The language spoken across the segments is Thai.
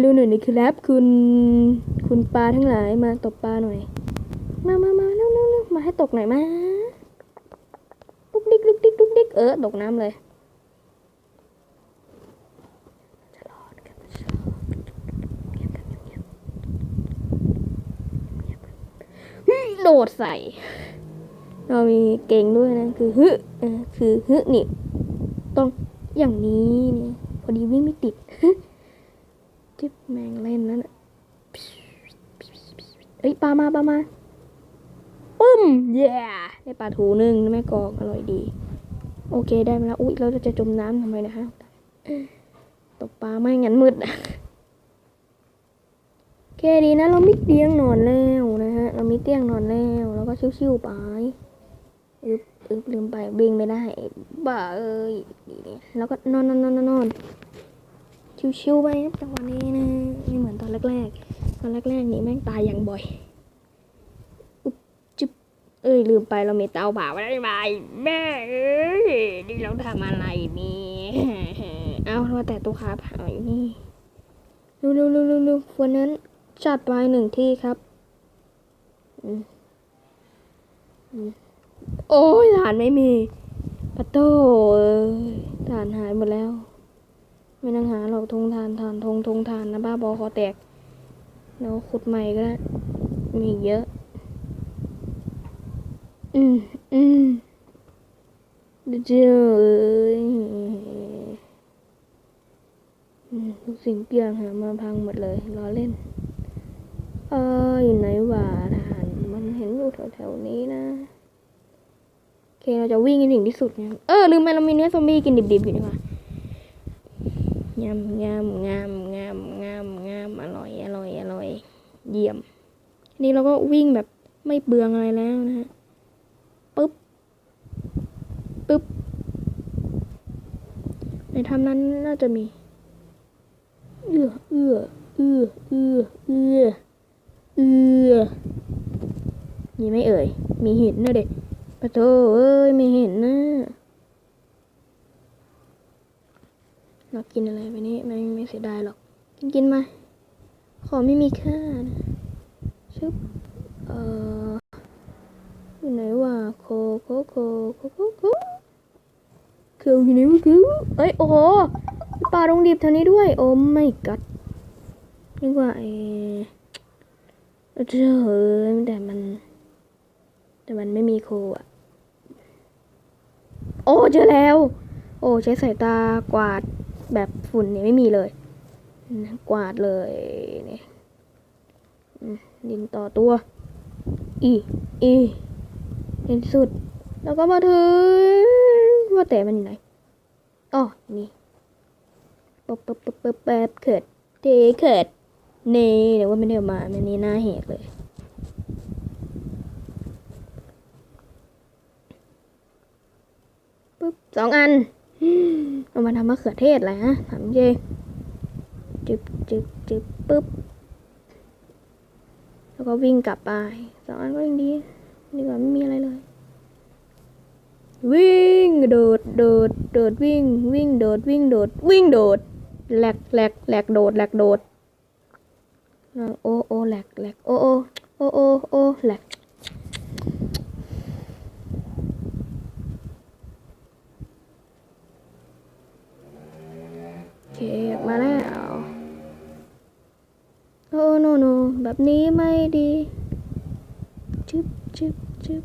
เร็วๆหน่อยนะครับคุณคุณปลาทั้งหลายมาตกปลาหน่อย มามามาเร็วเร็วเร็วมาให้ตกหน่อยมาลุกดิกลุกดิกลุกดิกเออตกน้ำเลยจะรอดกันจะรอดเงียบกันเงียบเงียบกันฮึโดดใส่ เรามีเก่งด้วยนะ คือฮึเออคือฮึนี่ต้องอย่างนี้เนี่ยพอดีวิ่งไม่ติด แมงเล่นนั่นเอ้ยปลามาปลามาปุ้มเย้ได้ปลาถูหนึ่งนะแม่กองอร่อยดี โอเคได้มาแล้วอุ๊ยเราจะจมน้ำทำไมนะฮะตกปลาไม่งั้นมืดอะโอเคดีนะ เรามีเตียงนอนแล้วนะฮะเรามีเตียงนอนแล้วแล้วก็ชิวๆไปอึบอึบลืมไปเบ่งไม่ได้บ้าเอ้ยดีเนี่ยแล้วก็นอนนอนนอนนอนนอน ชิวๆไปนะจังหวะนี้นะไม่เหมือนตอนแรกๆ ตอนแรกๆนี่แม่งตายอย่างบ่อยอุ๊บจุ๊บเอ้ยลืมไปเรามีเตาเผาไว้ได้ไหมแม่เอ้ยนี่เราทำอะไรนี่เอาเราแต่ตัวขาเผาอยู่นี่เร็วๆๆๆวันนั้นจัดไปหนึ่งที่ครับอืมอืมโอ้ยฐานไม่มีปะโต้เอ้ยฐานหายหมดแล้ว ไม่ต้องหาหรอกทงทานทานทงทงทานนะบ้าบอคอแตกแล้วขุดใหม่ก็ได้มีเยอะ อืมอืมเจ้าเอ้ยทุกสิ่งเปลี่ยนหามาพังหมดเลยล้อเล่น เอออยู่ไหนวะทหารมันเห็นอยู่แถวๆนี้นะโอเคเราจะวิ่งให้ถึงที่สุดนะเออลืมไปเรามีเนื้อซอมบี้กินดิบๆอยู่นี่ว่า งามงามงามงามงามงามอร่อยอร่อยอร่อย เยี่ยมทีนี้เราก็วิ่งแบบไม่เบืองอะไรแล้วนะฮะปึ๊บปึ๊บในถ้ำนั้นน่าจะมี เอื้อเอื้อเอื้อเอื้อเอื้อเอื้อมีไม่เอ่ย มีเห็นนะเด็กปะโถเอ้ยไม่เห็นนะ เรากินอะไรไปนี่ไม่ไม่เสียดายหรอก กินกินมา ขอไม่มีค่านะชึบเอ่ออยู่ไหนวะโคโคโคโคโคโคคืออยู่ไหนวะคือเอ้ยโอ้โหปลาดงดิบแถวนี้ด้วย โอ้ไม่กัดนี่ว่าไอ้เจ้าเอ้ยแต่มัน แต่มันไม่มีโคอะ โอ้เจอแล้ว โอ้ใช้สายตากวาด แบบฝุ่นเนี่ยไม่มีเลย กวาดเลยนี่ดินต่อตัว อี อีในที่สุด แล้วก็มาถึงว่าแต่มันอยู่ไหนอ๋อนี่ป๊บป๊บป๊บป๊บป๊บเขิดเทเขิดเน่เดี๋ยวว่าไม่ได้มามันนี่หน้าแหกเลย ปึ๊บสองอัน เอามาทำมะเขือเทศอะไรฮะถามเจจึบจึบจึบปึ๊บ แล้วก็วิ่งกลับไปสองอันก็ยังดีดีกว่าไม่มีอะไรเลย วิ่งโดดโดดโดดวิ่ง วิ่งโดดวิ่งโดด วิ่งโดดแหลกแหลกแหลกโดดแหลกโดดโอโอแหลกแหลกโอโอโอโอโอแหลก เคมาแล้วโอ้โนโนแบบนี้ไม่ดีจึ๊บจึ๊บจึ๊บ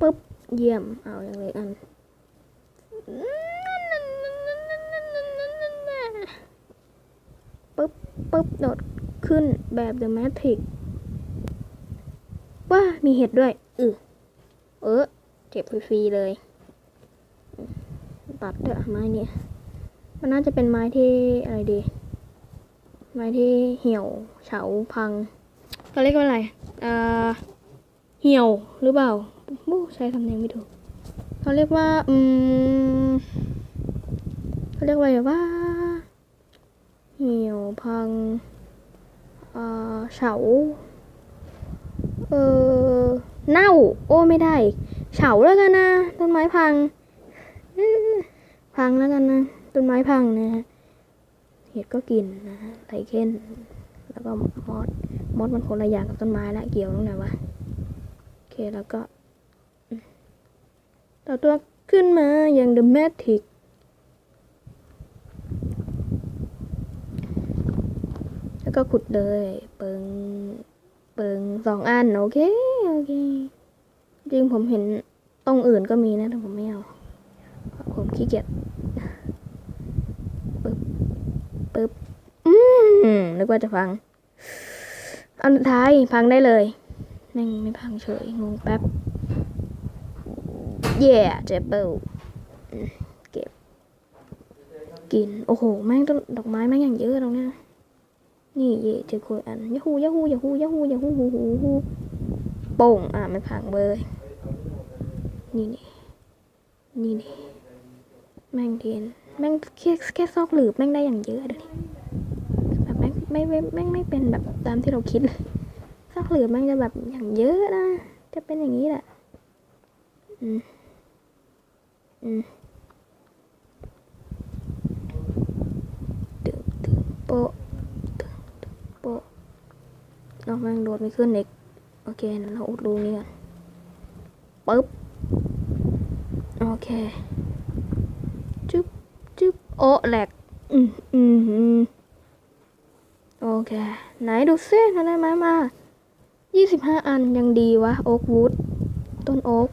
ปึ๊บ เยี่ยม เอาอย่างเลยอันปึ๊บ ปึ๊บ โดด ขึ้นแบบเดอะแมทริกว้ามีเห็ดด้วยเออเออเก็บฟรีๆเลย ตัดเถอะไม้เนี่ย มันน่าจะเป็นไม้ที่อะไรดี ไม้ที่เหี่ยวเฉาพังเขาเรียกว่าอะไรเอ่อเหี่ยวหรือเปล่าบู้ใช้คำนียงไม่ถูกเขาเรียกว่า อืมเขาเรียกว่าอะไรว่าเหี่ยวพัง เออเฉา เออเน่า โอ้ไม่ได้ เฉาแล้วกันนะ ต้นไม้พัง พังแล้วกันนะ ต้นไม้พังนะฮะ เห็ดก็กินนะไทเคนแล้วก็มอส มอสมันคนละอย่างกับต้นไม้ละเกี่ยวตรงไหนวะ โอเคแล้วก็ ต่อตัวขึ้นมาอย่าง The Matrix แล้วก็ขุดเลย เปิง เปิงสองอัน โอเค โอเค จริงผมเห็นตรงอื่นก็มีนะแต่ผมไม่เอาเพราะผมขี้เกียจปึ๊บปึ๊บ อืมนึกว่าจะพัง อันท้ายพังได้เลยแม่งไม่พังเฉย งงแป๊บ เย่เจเปิลเก็บ กิน โอ้โห แม่งต้นดอกไม้แม่งอย่างเยอะตรงเนี้ย นี่เย่เจอคุยอันยาฮูยาฮูยาฮูยาฮูยาฮูฮูฮูฮูโป่งอะไม่พังเบยนี่นี่นี่นี่แม่งเทียนแม่งแค่แค่ซอกหลืบแม่งได้อย่างเยอะเดี๋ยวนี้แบบแม่งไม่ไม่แม่งไม่เป็นแบบตามที่เราคิดเลยซอกหลืบแม่งจะแบบอย่างเยอะนะ จะเป็นอย่างนี้แหละอืมอืมตึงตึงโปะ โปะ เราแม่งโดดไม่ขึ้นเด็กโอเคเดี๋ยวเราอุดรูนี้ก่อนปึ๊บโอเคจุ๊บจุ๊บโอ้แหลกอืมอืมอืมโอเค ไหนดูซิทำได้ไหมมายี่สิบห้าอันยังดีวะ โอ๊กวูดต้นโอ๊ก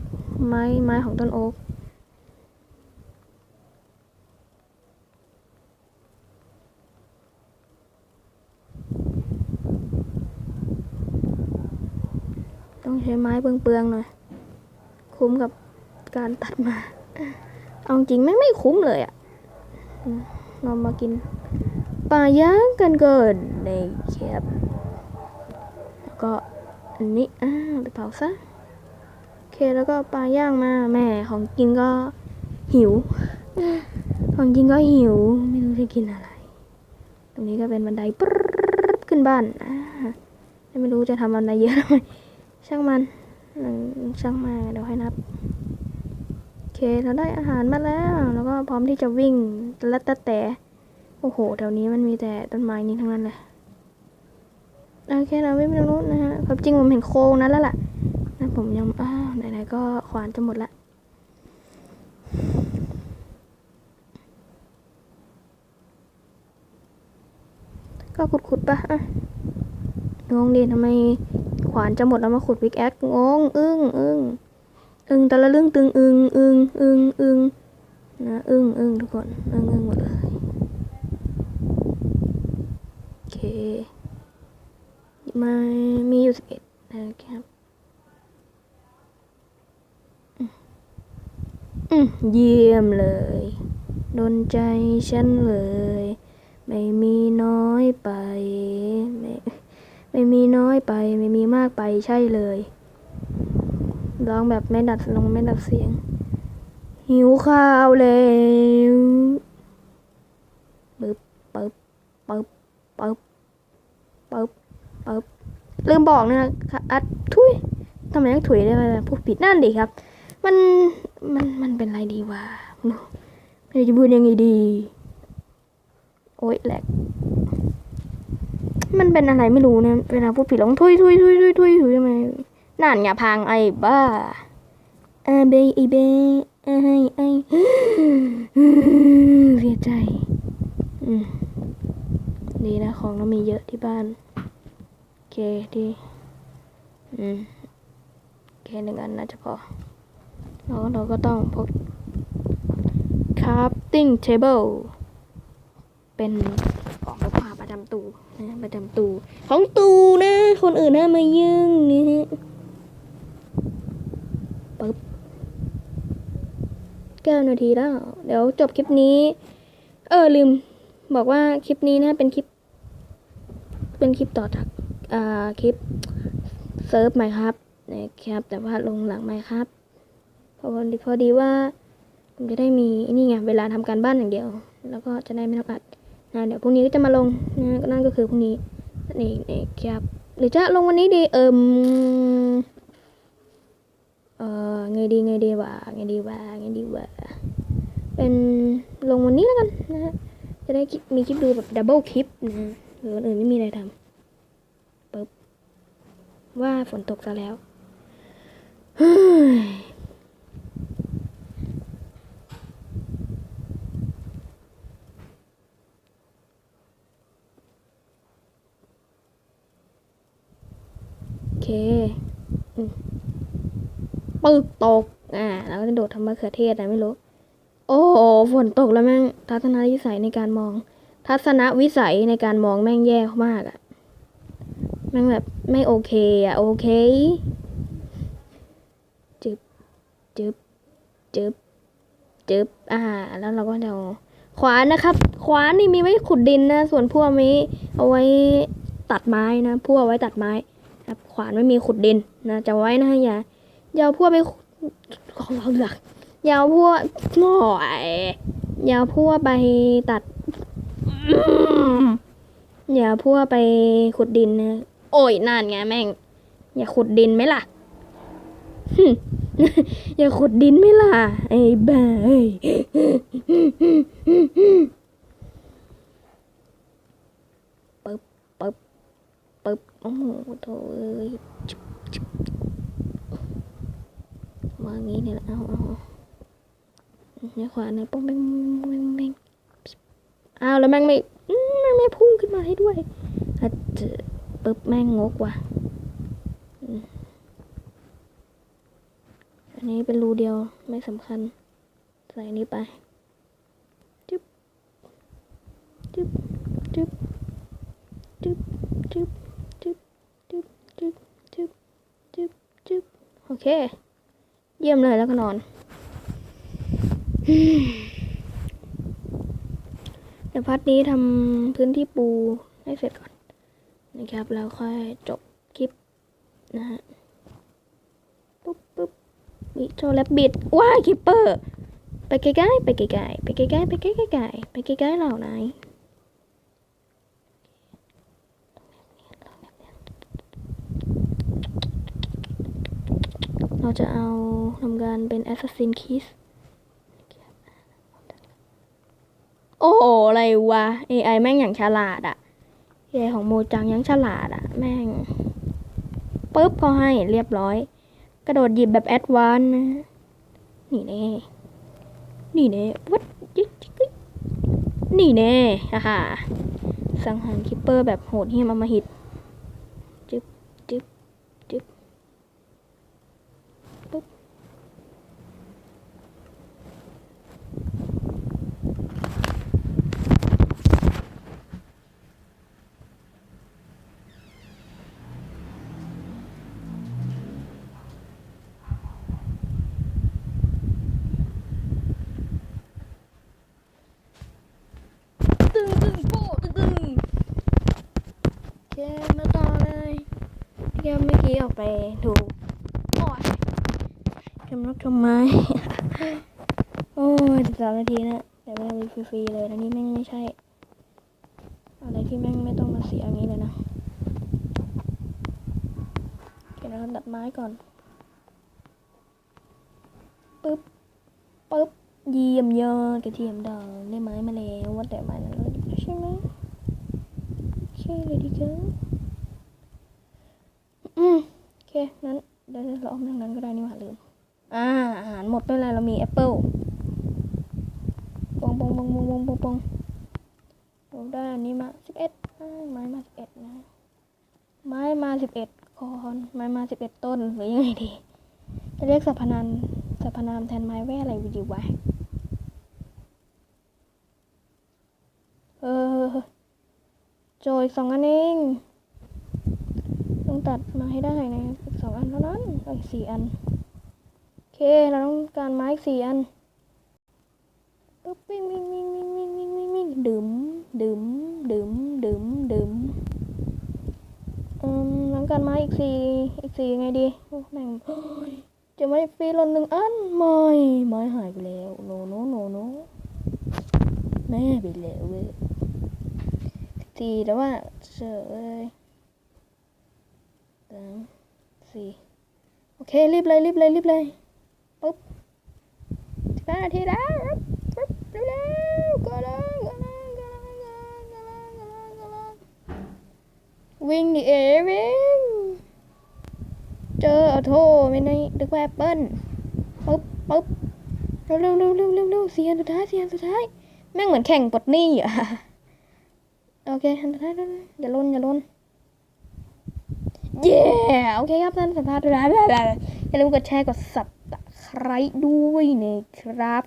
ไม้ไม้ของต้นโอ๊ก ใช้ไม้เปลืองๆหน่อย คุ้มกับการตัดมา เอาจริงไม่ไม่คุ้มเลยอะ่ะอืมเรามากินปลาย่างกันเกินในแคบแล้วก็อันนี้อ่าไปเผาซะโอเคแล้วก็ปลาย่างมาแม่ของกินก็หิว ของกินก็หิว ไม่รู้จะกินอะไร ตรงนี้ก็เป็นบันไดปรึ๊ดขึ้นบ้านอ่าไม่รู้จะทำบันไดเยอะทำไม ช่างมันหนึ่งช่างมาเดี๋ยวให้นับโอเคเราได้อาหารมาแล้ว แล้วก็พร้อมที่จะวิ่งและแต่แต่โอ้โหแถวนี้มันมีแต่ต้นไม้นี้ทั้งนั้นเลยโอเคเราวิ่งไปตรงนู้นนะฮะความจริงผมเห็นโค้งนั้นแล้วล่ะนะผมยังอ้าวไหนๆก็ขวานจะหมดละก็ขุดๆปะอะงงดิทำไม ขวานจะหมดแล้วมาขุดพิกแอคงงอึ้งอึ้งอึ้งแต่ละเรื่องตึงอึ้งอึ้งอึ้งอึ้งนะอึ้งอึ้งทุกคนอึ้งอึ้งหมดเลยโอเคมามีอยู่สิบเอ็ดนะครับอืมเยี่ยมเลย โดนใจฉันเลย ไม่มีน้อยไป ไม่มีน้อยไป ไม่มีมากไปใช่เลยร้องแบบไม่ดัดลงไม่ดัดเสียง หิวข้าวแล้วปึ๊บปึ๊บปึ๊บปึ๊บปึ๊บปึ๊บลืมบอกนะคะอัดทุยทำไมต้องถุยได้ไหมพูดผิดนั่นดิครับ มันมันมันเป็นไรดีวะไม่รู้จะพูดยังไงดี โอ๊ยแหลก มันเป็นอะไรไม่รู้เนี่ยเวลาพูดผิดร้องทุยทุยทุยทุยทุยทุยทำไมนั่นอย่าพังไอ้บ้าเอเบย์ไอเบย์ไอไอเสียใจอืมดีนะของเรามีเยอะที่บ้านโอเคดีอืมแค่หนึ่งอันน่าจะพอแล้วเราก็ต้องพก crafting table เป็น ประจำตู ของตูนะ คนอื่นนะมายึ่งนี่ฮะปึ๊บเก้านาทีแล้ว เดี๋ยวจบคลิปนี้ เออลืม บอกว่าคลิปนี้นะเป็นคลิป เป็นคลิปต่อจากอ่าคลิปเซิร์ฟไหมครับนะครับ แต่ว่าลงหลังไหมครับเพราะพอดีว่าผมจะได้มีนี่ไงเวลาทำการบ้านอย่างเดียว แล้วก็จะได้ไม่ต้องอัด นะเดี๋ยวพรุ่งนี้ก็จะมาลงนะนั่นก็คือพรุ่งนี้นี่นี่ครับหรือจะลงวันนี้ดีเอิมเออไงดีไงดีวะไงดีวะไงดีวะเป็นลงวันนี้แล้วกันนะฮะจะได้คลิปมีคลิปดูแบบดับเบิลคลิปนะฮะหรือวันอื่นไม่มีอะไรทำปึ๊บว่าฝนตกซะแล้ว เฮ้ยโอ เคอืมปึ๊บตก อ่าแล้วก็จะโดดทำมะเขือเทศนะไม่รู้ โอ้โหฝนตกแล้วแม่ง ทัศนวิสัยในการมอง ทัศนวิสัยในการมองแม่งแย่มากอะแม่งแบบไม่โอเคอะโอเค จึบจึบจึบจึบอ่า แล้วเราก็จะขวานนะครับ ขวานนี่มีไว้ขุดดินนะ ส่วนพวกนี้เอาไว้ตัดไม้นะพวกเอาไว้ตัดไม้ ครับขวานไม่มีขุดดินนะจะไว้นะอย่าอย่าพวกไปของเราเหลือกอย่าพวกหน่อยอย่าพวกไปตัดอย่าพวกไปขุดดินนะโอ้ยนั่นไงแม่ง อย่าขุดดินไหมล่ะอย่าขุดดินไหมล่ะไอ้บ้าเอ้ยปึ๊บปึ๊บ ปึ๊บโอ้โหโถเอ้ยจุ๊บจุ๊บวางี้เนี่ยแหละเอาเอาเอาเนี่ยขวาเนี่ยป้องแม่งแม่งแม่งอ้าวแล้วแม่งไม่แม่งไม่พุ่งขึ้นมาให้ด้วยอะเจอปึ๊บแม่งงกว่ะอันนี้เป็นรูเดียวไม่สำคัญ ใส่นี้ไป เคเยี่ยมเลยแล้วก็นอน เดี๋ยวพัดนี้ทำพื้นที่ปูให้เสร็จก่อน นะครับ แล้วค่อยจบคลิปนะฮะ ปุ๊บปุ๊บวิโชแลบบิดว้ายคิปเปอร์ ไปไกลๆไปไกลๆไปไกลๆไปไกลๆไกลๆไปไกลๆเหล่าไหน เราจะเอาทำการเป็น Assassin Kiss โอ้โห อะไรวะ AI แม่งอย่างฉลาดอะ AI ของโมจังยังฉลาดอะ แม่งปุ๊บก็ให้เรียบร้อย กระโดดหยิบแบบแอดวานซ์นะนี่แน่นี่แน่วัดนี่แน่ฮ่าฮ่าสังหารคิปเปอร์แบบโหดเหี้ยมอมหิต จึ๊บจึ๊บจึ๊บปุ๊บ ตึงตึงโป๊ะตึงตึงโอเคมาต่อเลยแกม เมื่อกี้ออกไปดูโอ้ยกำลังทำไม้ โอ้ยสามนาทีนะแต่แม่งมีฟรีๆเลยนะนี่แม่งไม่ใช่ อะไรที่แม่งไม่ต้องมาเสียอย่างนี้เลยนะเดี๋ยวเราตัดไม้ก่อนปึ๊บปึ๊บเยี่ยมยอดกระเทียมดองได้ไม้มาแล้วว่าแต่ไม้นั้นเราดิบใช่ไหมโอเคเลยดีเกินอืม โอเคงั้น เดี๋ยวเราเอาทางนั้นก็ได้นี่หว่าลืม อ่า อาหารหมดไม่เป็นไรเรามีแอปเปิลปองปองปองปองปองปองปองเราได้อันนี้มาสิบเอ็ดไม้มาสิบเอ็ดนะ ไม้มาสิบเอ็ดคอนไม้มาสิบเอ็ดต้นหรือยังไงดีจะเรียกสรรพนามสรรพนามแทนไม้แว่อะไรวิดีวะเออโจอีกสองอันเอง ต้องตัดมาให้ได้นะ สองอันเท่านั้นอีกสี่อัน โอเค เราต้องการไม้อีกสี่อันปุ๊บวิ่งวิ่งวิ่งวิ่งวิ่งวิ่งวิ่งวิ่งดื่มดื่มดื่มดื่มดื่มอืมต้องการไม้อีกสี่อีกสี่ไงดีโอ้แม่งจะไม่ฟรีหลนหนึ่งอันไม่ไม้หายไปแล้วโนโนโนโนแม่ไปแล้วเว้ยทีแต่ว่าเฉยสาม สี่โอเค รีบเลย รีบเลย รีบเลย ปุ๊บสิบห้านาทีแล้วปุ๊บเร็วเร็วก็เลยก็เลยก็เลยก็เลยก็เลยก็เลยก็เลยวิ่งดิเอวิ่งเจอเอาโทไม่ในดึกว่าแอปเปิ้ลปุ๊บปุ๊บเร็วเร็วเร็วเร็วเร็วเร็วเสียนสุดท้ายเสียนสุดท้าย แม่งเหมือนแข่งปลดหนี้อะ โอเคอันสุดท้ายแล้วอย่าล้นอย่าล้น เย้โอเคครับท่านสัมภาษณ์ด้วยนะอย่าลืมกดแชร์กดสับตะไคร้ด้วยนะครับ